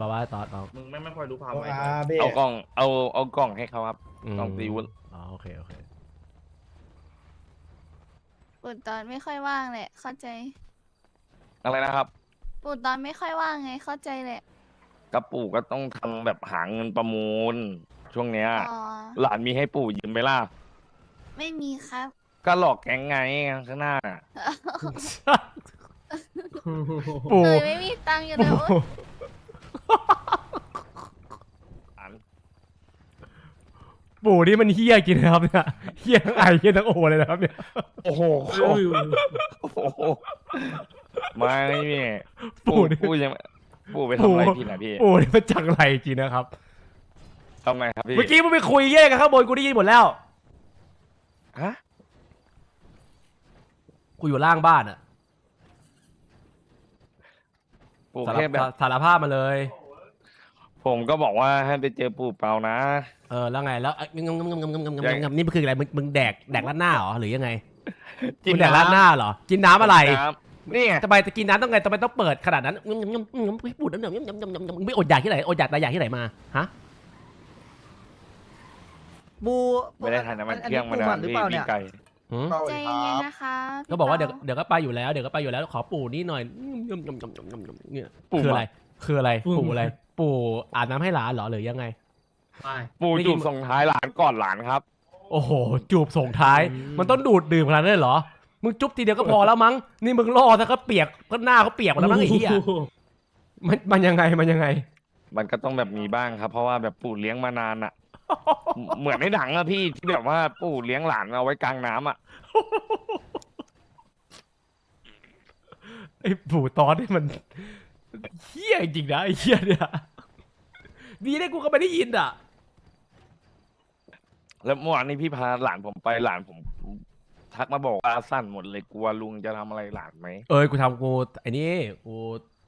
ปะว่าตอดเอามึงไม่ไม่ค่อยรู้ความโอหมายอาเบ้เอากล้องเอาเอากล้องให้เขาครับมต้องตีวุ้นอ๋อโอเคโอเคปู่ตอนไม่ค่อยว่างแหละ เข้าใจอะไรนะครับ ปู่ตอนไม่ค่อยว่างไง เข้าใจแหละ กระปู่ก็ต้องทำแบบหาเงินประมูล ช่วงเนี้ย อ๋อ หลานมีให้ปู่ยืมไหมล่ะ ไม่มีครับ ก็หลอกแก๊งไงข้างหน้าน่ะปู่หนูไม่มีตังค์อยู่แล้วปู่หลาน ปู่นี่มันเฮี้ยจริงนะครับเนี่ยเฮี้ยทั้งไอเฮี้ยทั้งโอเลยนะครับเนี่ยโอ้โหโอ้โหไม่พี่ปู่ปู่นี่ปู่ยังปู่ไปทำอะไรพี่นะพี่ปู่นี่มันจังไรจริงนะครับทำไมครับพี่เมื่อกี้มึงไปคุยแย่กันข้างบนกูได้ยินหมดแล้วฮะกูอยู่ล่างบ้านอะปู่สารแค่แบบสารภาพมาเลย ผมก็บอกว่าให้ไปเจอปู่เปานะ เออแล้วไงแล้วเอ้ยงงงงงงงงงงยังงงนี่มันคืออะไรมึงมึงแดกแดกราดหน้าเหรอหรือยังไงกิมึงแดกราดหน้าเหรอกินน้ำอะไรน้ำนี่ไงทำไมจะกินน้ำต้องไงทำไมต้องเปิดขนาดนั้นงงงงงงไม่พูดน้ำหนึ่งงงงงงงมึงไม่อดอยากที่ไหนอดอยากตายอยากที่ไหนมาฮะบูไม่ได้ทานน้ำมันเครื่องมาปูนาหมันดหรือพี่เปล่าพี่เนี่ยไก่หืมใจเย็นๆนะคะพี่ก็บอกว่าเดี๋ยวปเดี๋ยวก็ไปอยู่แล้วเดี๋ยวก็ไปอยู่แล้วขอปู่นี่หน่อยงงงงงงงงเนี่ยปู่คือมาอะไร คืออะไร ปู่ ปู่มาอะไร ปู่อาบน้ำให้หลานเหรอหรือยังไง ไป ปู่ไม่จูกิบนส่งท้ายหลานก่อนหลานครับ โอ้โห จูบส่งท้าย อืม มันต้องดูดดื่มขนาดนั้นเลยเหรอ มึงจุ๊บทีเดียวก็พอแล้วมั้ง นี่มึงล่อซะก็เปียกก็หน้าเขาเปียกหมดแล้วมั้งไอ้เหี้ยมันมันยังไงมันยังไง มันก็ต้องแบบมีบ้างครับ เพราะว่าแบบปู่เลี้ยงมานานอะเหมือนในหนังอะพี่ที่แบบว่าปู่เลี้ยงหลานเอาไว้กลางน้ำอะไอ้ปู่ตอนนี่มัน เหี้ยจริงนะไอ้เหี้ยเนี่ยดีได้กูก็ไม่ได้ยินอะ แล้วเมื่อวานนี้พี่พาหลานผมไปหลานผม ทักมาบอกว่าสั้นหมดเลยกลัวลุงจะทำอะไรหลานไหมเอ้ยกูทำกูไอ้นี่กู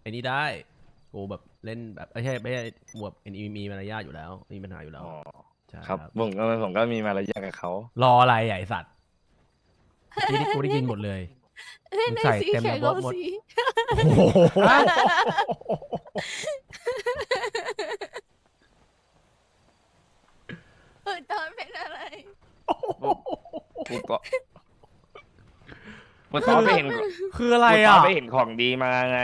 ไอ้นี่ได้กูแบบเล่นแบบไม่ใช่ไม่ใช่หมวดไอ้นี่มีมารยาทอยู่แล้วไม่มีปัญหาอยู่แล้วอ๋อใช่ครับผมก็ผมก็มีมารยาทกับเขารออะไรอะไอสัตว์ที่นี่กูได้ยินหมดเลย เล่นในใส่สีเต็มแข่งระบบเขาหมดสี โอ้โหปู่ตอนเป็นอะไร กูก็เมื่อตอนไปเห็นคืออะไรเมื่อตออะนไปเห็นของดีมาไง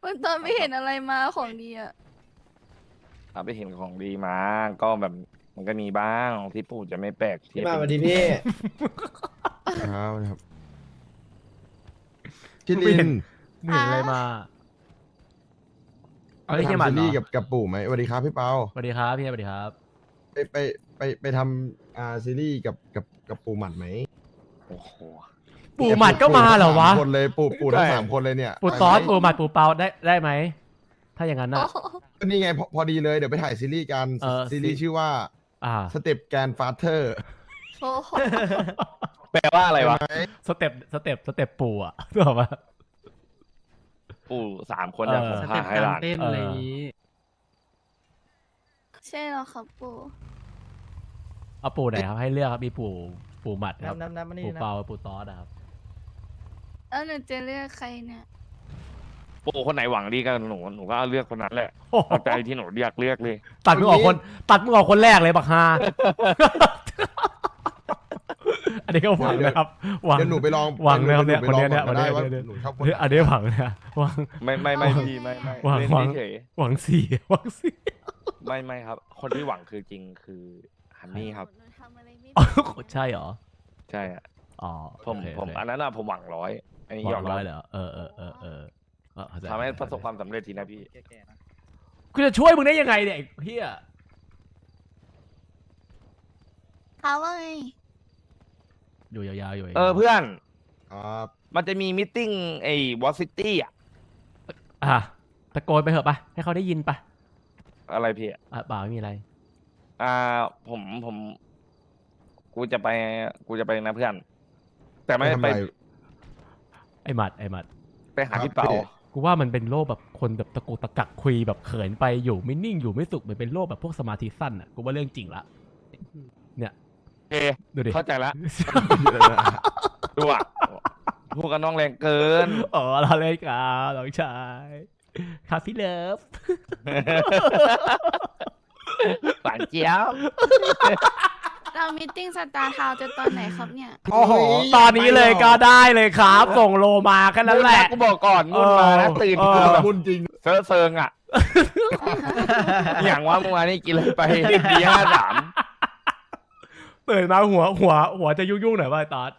ปู่ตอนไม่เห็นอะไรมาของดีอะตอนไปเห็นของดีมา ก็แบบมันก็มีบ้างที่ปู่จะไม่แปลกที่พี่มาสเป็วันสดีพี่ ครับครับพี่ไม่ลิเห็นนมึงเห็นอะไรมาเอาไปไอ้เหี้ยหมัดทำซีเหรรีอส์กับกับปู่ไหมสวัสดีครับพี่เปาสวัสดีครับพี่สวัสดีครับ ไปไปไปไปทำอ่าซีรีส์กับกับกับปู่หมัดไหมโอ้โหปู่หมัดก็มาเหรอวะสมคนเลยปู่ปู่ทั้งใช่สามคนเลยเนี่ยปู่ไปตอสไหมปู่หมัดปู่เปาได้ได้ไหม ถ้าอย่างนั้นโอ้น่ะโหก็นี่ไงพอพอดีเลยเดี๋ยวไปถ่ายซีรีส์กันเออ ซีรีส์ชื่อว่าอ่า สเต็ปแกนฟาเธอร์ โอ้โห แปลว่าอะไรวะสเต็ปสเต็ปสเต็ปปู่อะถูกปะ ปู่สามคนเนี่ยเออผมสพาเต็ปให้กาหรลาน เต้นอะไรอย่างนี้ใช่เหรอครับปู่เอาปู่ไหนครับให้เลือกครับมีปู่ปู่หมัดครับน้ำน้ำน้ำมานี่ปู่นะเปาปู่ตอสนะครับแล้วหนูจะเลือกใครเนี่ยปู่คนไหนหวังดีกับหนูหนูก็เลือกคนนั้นแหละเอาใจที่หนูเรียกเลือกเลย ตัดมึงออกคนตัดมึงออกคนแรกเลยบักฮา อันนี้ก็หวังนะครับหวังเดี๋ยวหนูไปลองหวังนะครับดี๋วหไปลองเนี่ยก่อคนเนี้ยก็ได้ว่าเนี่ยหนูชอบคนเฮ้ยอันนี้หวังนะหวัง ไม่ไม่ไม่พี่ไม่ไม่หวัง เล่นหวังเฉยหวังสี่หวังสี่ๆไม่ไม่ครับ คนที่หวังคือจริงคือฮันนี่ครับหนูทำอะไรไม่อ๋อได้ใช่เหรอใช่อะอ๋อผมโอเคผมโอเคอันนั้นอะผมหวังร้อยอันนี้หยวัอมงรัร้บอยเลยเหรอเออเออเออเออก็เข้าใจทำให้ประสบความสำเร็จทีนะพี่กูจะช่วยมึงได้ยังไงเนี่ยไอ้เฮียเขาว่าไง อยู่ยาวๆอยู่ยาวๆเออเพื่อน ครับมันจะมีมิทติ้งไอ้วอซิตี้อะอะตะโกนไปเถอะปะให้เขาได้ยินปะอะไรพี่อะเปล่าไม่มีอะไร อ่า ผมผม กูจะไป กูจะไปนะเพื่อน แต่ไม่ไปทำไปอะไรไอ้หมัดไอ้หมัด ไปหาครับพี่เปาพี่ กูว่ามันเป็นโรคแบบคนแบบตะกุกตะกักคุยแบบเขินไปอยู่ไม่นิ่งอยู่ไม่สุขเหมือนเป็นโรคแบบพวกสมาธิสั้นอะกูว่าเรื่องจริงละเนี่ยโอ เคดูดิเข้าใจแล้วดูอะพูดกับน้องแรงเกิน อ๋อเราเล่นกันน้องชายครับพี่เลิฟหวานเจี๊ยบเรามีตติ้งสตาร์ทาวจะตอนไหนครับเนี่ย โอ้โห ตอนนี้เลยก็ได้เลยครับ ส่งโลมาแค่นั้นแหละ กูบอกก่อนมุ่นมานะตื่นเออมาแบบบุญจริง เซิร์ฟเซิงอะ อย่างว่าเมื่อวานนี่กินอะไรไปปีห้าสาม ตื่นมาหัวหัวหัวจะยุ่งๆหน่อยว่าไอ้ตอด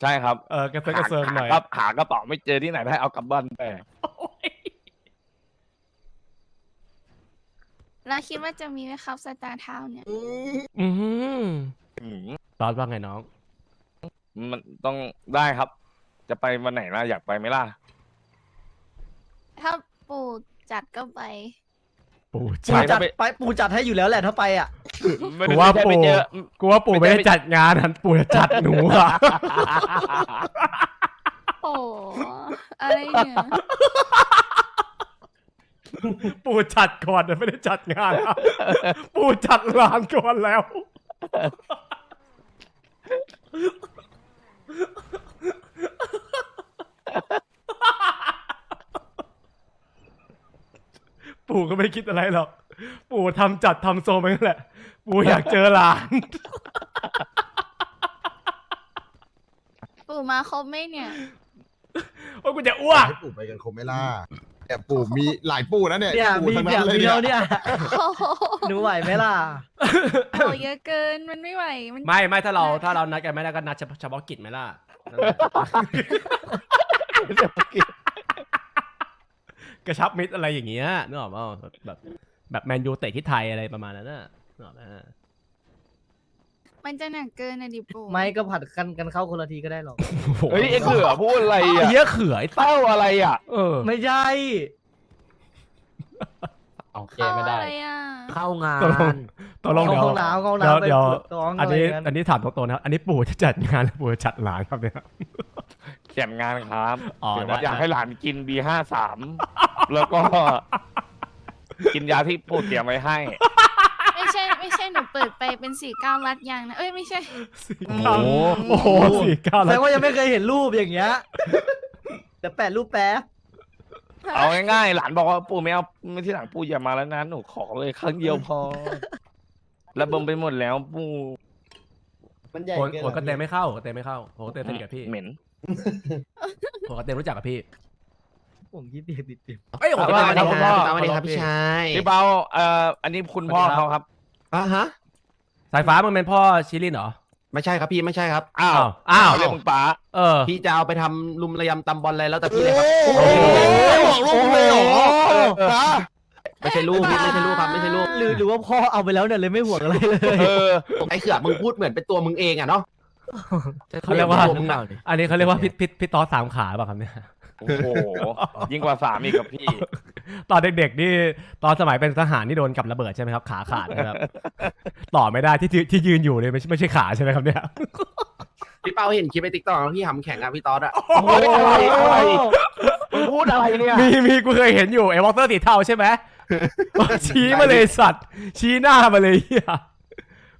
ใช่ครับเออกระเซิร์กระเซิงหน่อย หาหากระเป๋าไม่เจอที่ไหนได้เอากลับบ้านไปเราคิดว่าจะมีไหมครับสตาร์ทาวเนี่ย อืมอืมตอดว่าไงน้อง มันต้องได้ครับ จะไปวันไหนล่ะอยากไปไหมล่ะ ถ้าปู่จัดก็ไป ปู่ปูจัดจัดไปไปปูจัดให้อยู่แล้วแหละถ้าไปอะไม่กูได้ว่าไม่ได้ไปปู่เจอ กูว่าปู่ไม่ได้จัดงานหันปู่จะจัดหนูอะ โอ้อะไรเนี่ยปู่จัดก่อนแต่ไม่ได้จัดงานอะปู่จัดงานก่อนแล้ว ปู่ก็ไม่คิดอะไรหรอก ปู่ทำจัดทำโซมไปนั่นแหละ ปู่อยากเจอหลาน ปู่มาครบไหมเนี่ยว่ากูจะอ้วก ให้ปู่ไปกันคงไม่ล่าแต่ปู่มีหลายปู่นะเนี่ยเนี่ยปู่มีทั้งเนี่นั้ยนเลยมีเนี่เรายเนี่ยโอ้โหหนูไหวไหมล่ะโอ้เยอะเกินมันไม่ไหว มัน ไม่ไม่ถ้าเราถ้าเรานัดกันไม่ได้ก็นัดเฉพาะเฉพาะกิจไหมล่ะนั่นแหละก ระชับมิตรอะไรอย่างเงี้ยนึกออกป่าแบบแบบแมนยูเตะที่ไทยอะไรประมาณนั้นน่ะนึกออกไหมมันจะหนักเกินนะดิปู่ไม่ก็ผัดกันกันเข้าคนละทีก็ได้หรอกเฮ้ยเอ็งเขือพูดอะไรไอ้อะเหี้ยเขือไอ้เต้าอะไรอะ เออไม่ใช่ เอาเกเข้ามไม่ได้อะไรอะเข้างาตกลงนตกลงเข้าเดี๋ยวห้องน้ำเข้าห้องเดี๋ยวน้ำไปเดี๋ยวท้องอันนี้ะไรย่างอันนี้ถามตรงๆนะครับอันนี้ปู่จะจัดงานหรือปู่จะจัดหลานครับเนี่ย เขียนงานครับอ๋อเขียนว่าได้ อยากให้หลานกินบีห้าสามแล้วก็ กินยาที่ปู่เตรียมไว้ให้ ไม่ใช่ไม่ใช่หนูเปิดไปเป็นสี่เก้ารัดยางนะเอ้ยไม่ใช่สี่เก้าโอ้โหสี่เก้าแสดแล้วงว่ายังไม่เคยเห็นรูปอย่างเงี้ยแต่แปะรูปแป๊บเอาง่ายๆ หลานบอกว่าปู่ไม่เอาไม่ที่หลังปู่อย่ามาแล้วนะ หนูขอเลยครั้งเดียวพอระบมไปหมดแล้วปู่ มันใหญ่โอนเกินโอนก็เต็มไม่เข้าโอนก็เต็มไม่เข้าโอนก็เต็มสนิทกับพี่เหม็นโอนก็เต็มรู้จักกับพี่ผมคิดติดติดติดเอ้ยโอนก็ว่าเต็มไงไม่ครัเข้าบสวัสดีครับพี่ชายพี่เปาเอ่ออันนี้คุณพ่อเขาครับอะฮะสายฟ้ามึงเป็นพ่อชิลินเหรอไม่ใช่ครับพี่ไม่ใช่ครับ อ้าวอ้าวเรียกมึงป๋าเออพี่จะเอาไปทำลุมระยำตำบอลอะไรแล้วแต่พี่เลยครับโอ้โหบอกลูกเลยเหรอฮะ ไม่ใช่ลูกพี่ไม่ใช่ลูกครับไม่ใช่ลูกหรือหรือว่าพ่อเอาไปแล้วเนี่ยเลยไม่ห่วงอะไรเลย เออไอ้เขือกมึงพูดเหมือนเป็นตัวมึงเองอะเนาะเขาเรียกว่าตัวมึงอะอันนี้เขาเรียกว่าพิษพิษพิษตอสสามขาป่ะครับเนี่ย โอ้โห ยิ่งกว่าสามอีกกับพี่ ตอนเด็กๆนี่ตอนสมัยเป็นทหารนี่โดนกับระเบิดใช่ไหมครับ ขาขาดนะครับ ต่อไม่ได้ที่ที่ที่ยืนอยู่เนี่ยไม่ใช่ไม่ใช่ขาใช่ไหมครับเนี่ย พี่เปาเห็นคลิปไอ้ติ๊กต็อกพี่หำแข่งอะพี่ตอดอะโอ้ยอะไรอะไรมึงพูดอะไรเนี่ย มีมีกูเคยเห็นอยู่ไอ้วอลเตอร์สีเทาใช่ไหม ชี้มาเลยสัตว์ ชี้หน้ามาเลยเฮีย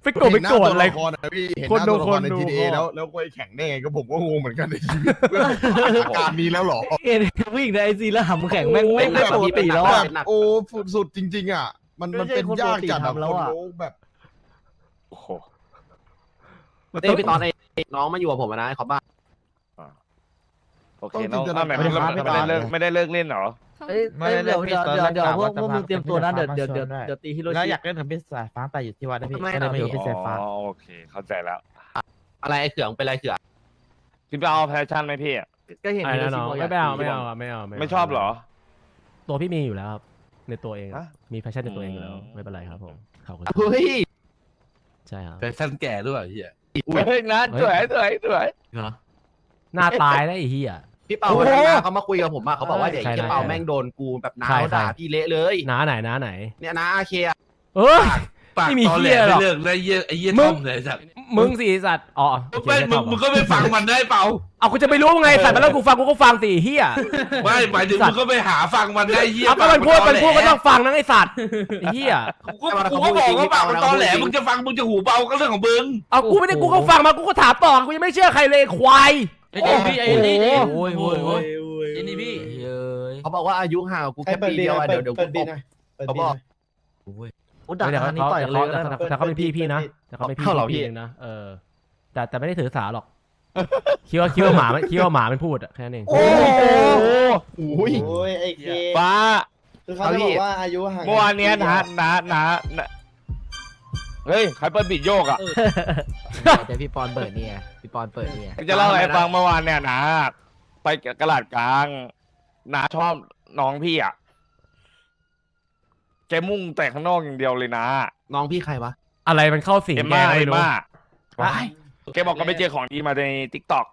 ไปโกรธไปโกรธอะไรเห็นหน้าตัวละครนะพี่เห็นคนหน้าดูตัวละครในคนดูทีเอแล้วแล้วก็ไปแข่งได้ไงก็ผมก็งงเหมือนกันในชีวิตเพื่อนอาการนี้แล้วเหรอเอ็นผู้หญิงในไอซีแล้วหำแข็งแม่งไม่ไม่ปกติแล้วแบอะบโอ้สุดจริง ๆ อะ มันมันเป็นยากจัดไม่ใช่คนปกติทำแล้วอะคนรู้แบบ โอ้โห เต้พี่ตอดไอ้น้องมาอยู่กับผมอะนะไอ้ขอบบ้า โอเคน้องน้องไหนไม่ได้เลิกไม่ได้เลิกเล่นเหรอ เอ้ยไม่เอ้ยได้เดี๋ยวเล่เดี๋ยวนพี่เดี๋ยวตอนเดี๋ยวแรกพวกกะว่าพวกมึงเตรียมตัวนะจะเดี๋ยวมาเดี๋ยวเดี๋ยวได้เดี๋ยวตีฮิโรแล้วชิ อยากเล่นทำพิษสายฟ้าแต่อยู่ที่วัดนะพี่ไม่ก็เลยมาอยู่ไม่ที่สายฟ้าอ๋อโอเค เข้าใจแล้วอะไรไอ้เขือกเป็นอะไรเขือกพี่ไปเอาแพชชั่นไหมพี่อะก็เห็นไอ้ฮิโรนั่นชิเนาะบอกอไม่ยากไม่เอาไม่เอาไม่เอาไม่ชอบเหรอ ตัวพี่มีอยู่แล้วครับในตัวเองฮะ มีแฟชั่นในตัวเองอยู่แล้วอืมไม่เป็นไรครับผมเขาก็เฮ้ยใช่ครับ แฟชั่นแก่ด้วยเฮียเฮ้ยนะสวยสวยสวย เหรอหน้าตายแล้วไอ้เหี้ย พี่เปาวันนั้นนะเขามาคุยกับผมอะเขาบอกว่าเดี๋ยวใช่ไอ้ใช่เปาแม่งโดนกูแบบน้าใช่เขาด่าใช่พี่เละเลยน้าไหนน้าไหน เนี่ยนะอาเคอะ เอ้ย ปากไม่มีตอแหลเหี้ยหรไม่อกเลิกเลยเหี้ยไอ้เหี้ยมึต้งอมเลยสัตว์มึงสิสัตว์อ๋อโอเคไม่ไม่มึตงอบมึงก็ไปฟังมันได้เปล่า เอากูจะไปรู้ไงสัตว์มาแล้วกูฟังกูก็ฟังสิเหี้ยไม่หมายถึงสัตว์ มึงก็ไปหาฟังมันได้เหี้ยเอาก็มันพูดมันพูดก็ต้องฟังฟังนะไอ้สัตว์ไอ้เหี้ยกูกูก็บอกว่าปากมันตอแหลมึงจะฟังมึงจะหูเบาก็เรื่องของมึงเอากูไม่ได้กูก็ฟังมากูก็ถามต่อกูยังไม่เชื่อใครเลยควาย ไอ้เจพี่ไอ้นี่โอ้โหโอ้ยโอ้ยโอ้ยไอ้นี่พี่เฮ้ยเขาบอกว่าอายุห่างกับกูไอ้แค่เปิดปีดีเดียวหน่อะอยเดี๋ยวเดี๋ยวเปิดกูดีตบหน่อยเปิดเขาดีบหอกน่อยอุยด่าเดี๋ยวอันนี้เขาต่อยเดี๋ยวเลเขายก็ได้นะแต่เขาเป็นพี่พี่นะแต่เขาเป็นพี่เข้าเหรอพี่พี่เองนะเออ แต่แต่ไม่ได้ถือสาหรอกคิดว่าคิดว่าหมามันคิดว่าหมามันพูดอะแค่นั้นเองโอ้โหโอ้ยโอ้ยไอ้เคฟ้าคือเขาจะบอกว่าอายุห่างกัเมื่อวานเนี้ยนะนะนะนะเฮ้ยใครเปิดบิดโยกอะ เดี๋ยวพี่ปอนเปิดเนี่ยพี่ปอนเปิดเนี่ยจะเล่าอะไรให้ฟังเมื่อวานเนี่ยนะไปกระลาดกลางนาชอบน้องพี่อะแกมุ่งแต่ข้างนอกอย่างเดียวเลยนะน้องพี่ใครวะอะไรมันเข้าสิงเอ็มแกม่าก็เอ็ไม่มรู้ม่าแกบอกก็ไปเจอของดีมาในทิกตอก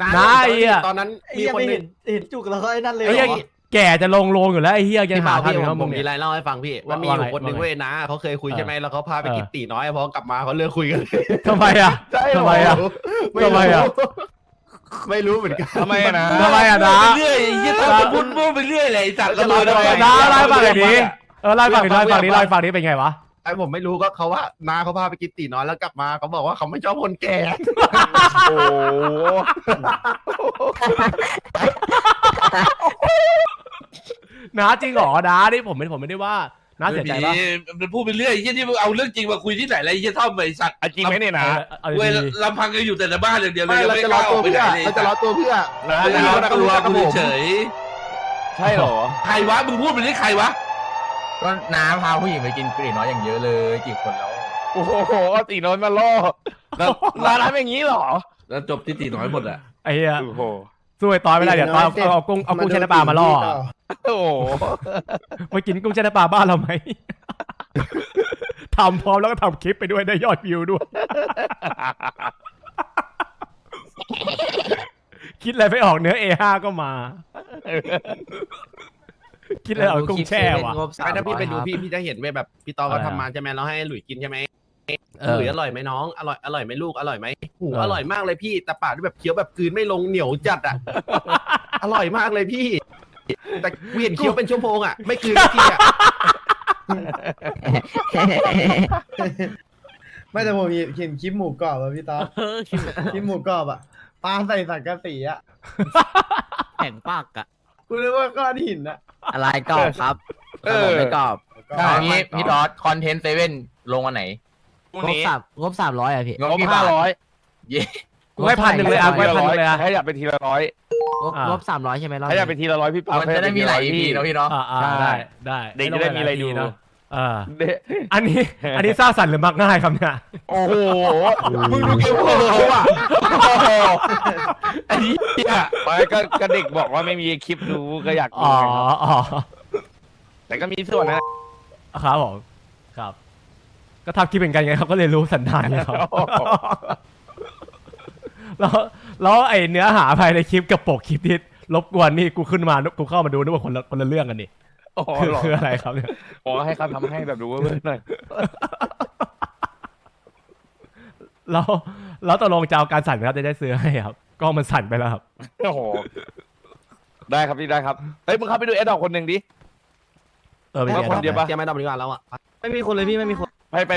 น้าไอ้อะตอนนั้นไอ้มีเหี้ยคนไม่หนึเห็งนเห็นจุกแล้วก็ไอ้นั่นเลยไอ้เหรเหี้ยอ แก่จะลงโลงอยู่แล้วไอ้เหี้ยยังพี่หาบ่าวทางพี่อยู่ผนะมมึผมงมีเนี่ยอะไรเล่าให้ฟังพี่ ว่ามีว่าอไงยู่คนหนึ่งว่าไงเว้ยนะเขาเคยคุยเออใช่ไหมแล้วเขาพาไปกินตีน้อยพอกลับมาเขาเลิกคุยกันเลยทำไมอะใช่เหรอทำไมอะไม่ทำไมอะรู้ไม่รู้เหมือนกันทำไมอะนะ ทำไมอะนะไปเรื่อยไอ้เหี้ยทำเป็นพูดพูดไปเรื่อยเลยไอ้สัตว์จะรอทำไมน้าเล่าให้ฟังหน่อยดิเออเล่าให้ฟังดิเล่าให้ฟังดิเล่าให้ฟังดิเป็นไงวะ ไอ้ผมไม่รู้ก็เขาว่าน้าเขาพาไปกินตีน้อยแล้วกลับมาเขาบอกว่าเขาไม่ชอบคนแก่ โอ้โหน้าจริงเหรอน้านี่ผมไม่ผมไม่ได้ว่าน้าเสียใจปะมันพูดไปเรื่อยไอ้เหี้ยที่มึงเอาเรื่องจริงมาคุยที่ไหนอะไรไอ้เหี้ยท่อมไอ้สัตว์อะจริงไหมเนี่ยนะ เอาเว้ยดีลำพังก็อยู่แต่ในบ้านอย่างเดียวเลไม่ยเราไม่จะกรอล้าอตัอวกไปเพื่ไหอนเลยเราจะรอตัวเพื่อนะไม่ไม่รู้รู้นะนะกลัวครับกูผมเฉยใช่เหรอใครวะมึงพูดไปที่ใครวะ ก็น้าพาผู้หญิงไปกินกรีน้อยอย่างเยอะเลยกี่คนแล้ว โอ้โหเอาตีน้อยมาล่อแล้วร้านทำอย่างนี้เหรอ แล้วจบที่ตีน้อยหมดอะไอ้เหี้ยโอ้โหสู้ไอ้ตอยไม่ได้เดี๋ยวตอยเอาเอากุ้งเอากุ้งแช่น้ำปลามาล่อโอ้โหมากินกุ้งแช่น้ำปลาบ้านเราไหมทำพร้อมแล้วก็ทำคลิปไปด้วยได้ยอดวิวด้วย คิดอะไรไม่ออกเนื้อ A5 ก็มา คิดอะไรออกกุ้งแช่ว่ะไม่ถ้าพี่ไปดูพี่พี่จะเห็นเว้ยแบบพี่ตอก็อะไรอะ ทำมาใช่ไหมเราให้หลุยกินใช่ไหมเอหอ ลุยอร่อยไหมน้องอร่อยอร่อยไหมลูกอร่อยไหมหูเอออ อร่อยมากเลยพี่แต่ปากด้วยแบบเคี้ยวแบบกลืนไม่ลงเหนียวจัดอะ อร่อยมากเลยพี่ แต่กูเห็นเคี้ยวเป็นชั่วโมงอะไม่กลืนสักทีอะไม่แต่ผมเห็นคลิปหมูกรอบอะพี่ต๊อบคลิปหมูกรอบอะปลาใส่สังกะสีอะแข่งปากอะ กูนึกว่าก้อนหินอะอะไรกรอบครับเออไม่กรอบก็อันนี้พี่ดอทคอนเทนต์เซเว่นลงวันไหนพรุ่งงบนี้สามงบสามร้อยอะพี่งบห้าร้อยเย้กูให้พันหนึ่งเลยอะกูให้พันหนึ่งเลยอะถ้าอยากเป็นทีละร้อยงบอ่างงบสามร้อยใช่ไหมรอบถ้าอยากเป็นทีละร้อยพี่ปามันจะได้มีหลาย EP เนาะพี่เนาะ อ่าอ่าใช่ได้ได้เด็กจะได้มีอะไรดูนะ อ่าเด้อันนี้ อันนี้สร้างสรรค์หรือมักง่ายครับเนี่ย โอ้โหมึงดูเกมของเขาอะโอ้โหไอ้เหี้ยไปก็ก็เด็กบอกว่าไม่มีคลิปดูก็อยากดูอ๋อไงครับอ๋อแต่ก็มีส่วนนะครับผมครับ ก็ทำคลิปเป็นกันไงครับก็เลยรู้สันดานไงครับ แล้วแล้วไอเนื้อหาภายในคลิปกับปกคลิปที่รบกวนนี่กูขึ้นมากูเข้ามาดูนึกว่าคนละคนละเรื่องกันนี่ โอ้โหคือหรอคืออะไรครับเนี่ยโอ้ให้เขาทำให้แบบดูเพื่อนหน่อยแล้วแล้วตกลงจะเอาการสั่นไหมครับจะได้ซื้อให้ครับกล้องมันสั่นไปแล้วครับโอ้โหได้ครับพี่ได้ครับเฮ้ยมึงเข้าไปดูแอดดอกคนหนึ่งดิ เออเป็นไงว่าคนเดียว ปะ เตรียมไม่ดอกดีกว่าแล้วอะ ไม่มีคนเลยพี่ไม่มีคน ไปไป